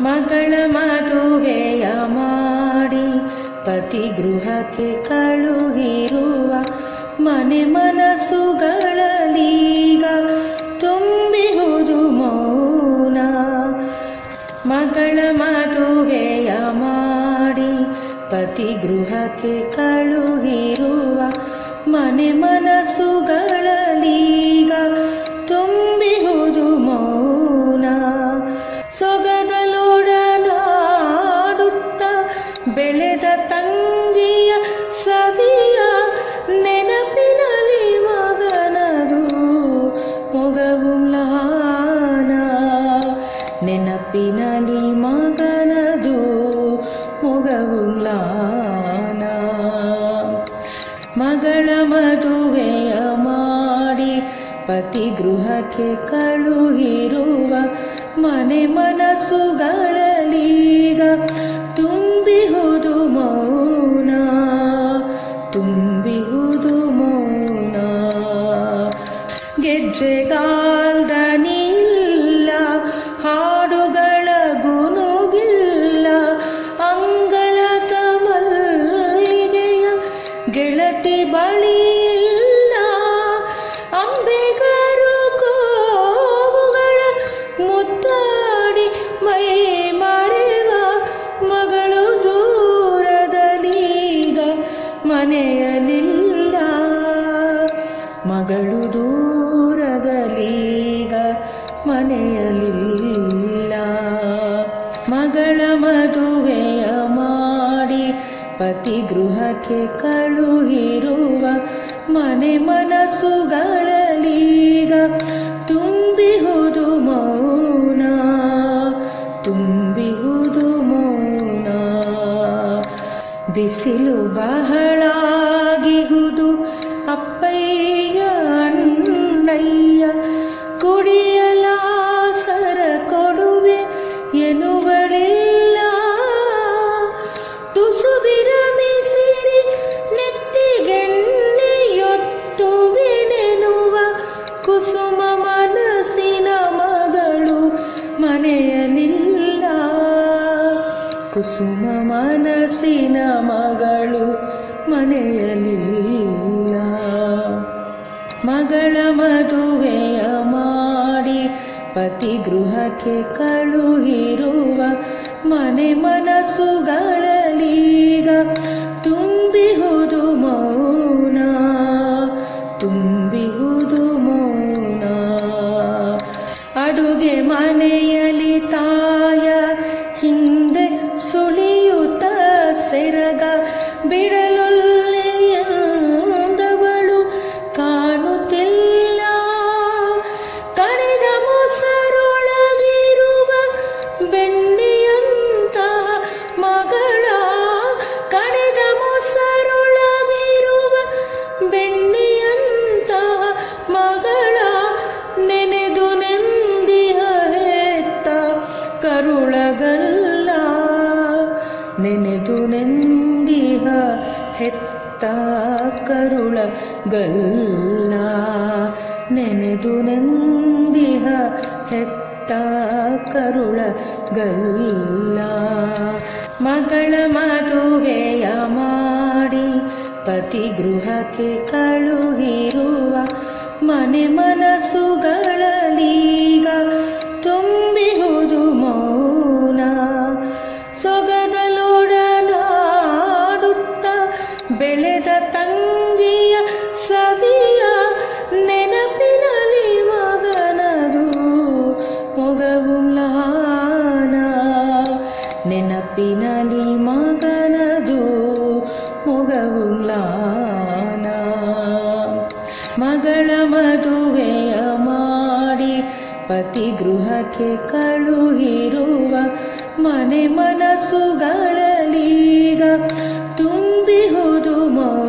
ಮಗಳ ಮದುವೆಯ ಮಾಡಿ ಪತಿ ಗೃಹಕ್ಕೆ ಕಳುಹಿರುವ ಮನೆ ಮನಸ್ಸುಗಳಲ್ಲೀಗ ತುಂಬಿಹುದು ಮೌನ. ಮಗಳ ಮದುವೆಯ ಮಾಡಿ ಪತಿ ಗೃಹಕ್ಕೆ ಕಳುಹಿರುವ ಮನೆ ಮನಸ್ಸುಗಳಲ್ಲೀಗ ಪತಿ ಗೃಹಕ್ಕೆ ಕಳುಹಿರುವ ಮನೆ ಮನಸ್ಸುಗಳಲ್ಲೀಗ ತುಂಬಿಹುದು ಮೌನ ತುಂಬಿಹುದು ಮೌನ. ಗೆಜ್ಜೆಗಾಲ್ದನಿಲ್ಲ ಮನೆಯಲಿಲ್ಲ ಮಗಳ ಮದುವೆಯ ಮಾಡಿ ಪತಿ ಗೃಹಕ್ಕೆ ಕಳುಹಿರುವ ಮನೆ ಮನಸ್ಸುಗಳಲ್ಲೀಗ ತುಂಬಿಹುದು ಮೌನ ತುಂಬಿಹುದು ಮೌನ. ಬಿಸಿಲು ಬಹಳಾಗಿಹುದು ಮನೆಯಲಿಲ್ಲ ಕುಸುಮ ಮನಸ್ಸಿನ ಮಗಳು ಮನೆಯಲಿಲ್ಲ ಮಗಳ ಮದುವೆಯ ಮಾಡಿ ಪತಿ ಗೃಹಕ್ಕೆ ಕಳುಹಿರುವ ಮನೆ ಮನಸ್ಸುಗಳಲ್ಲೀಗ ತುಂಬಿಹುದು ಮೌನ ತುಂಬಿಹುದು ಮೌನ. ಅಡುಗೆ ಮನೆಯಲ್ಲಿ ಕರುಳಗಲ್ಲ, ನೆನೆದು ನೆಂದಿಹ ಹೆತ್ತ ಕರುಳಗಲ್ಲ. ನೆನೆದು ನೆಂದಿಹ ಹೆತ್ತ ಕರುಳಗಲ್ಲ. ಮಗಳ ಮದುವೆಯ ಮಾಡಿ ಪತಿ ಗೃಹಕ್ಕೆ ಕಳುಹಿರುವ ಮನೆ ಮನಸ್ಸುಗಳಲ್ಲೀಗ ಮ್ಲಾನ ಮಗಳ ಮದುವೆಯ ಮಾಡಿ ಪತಿ ಗೃಹಕ್ಕೆ ಕಳುಹಿರುವ ಮನೆ ಮನಸ್ಸುಗಳಲ್ಲೀಗ ತುಂಬಿಹುದು ಮೌನ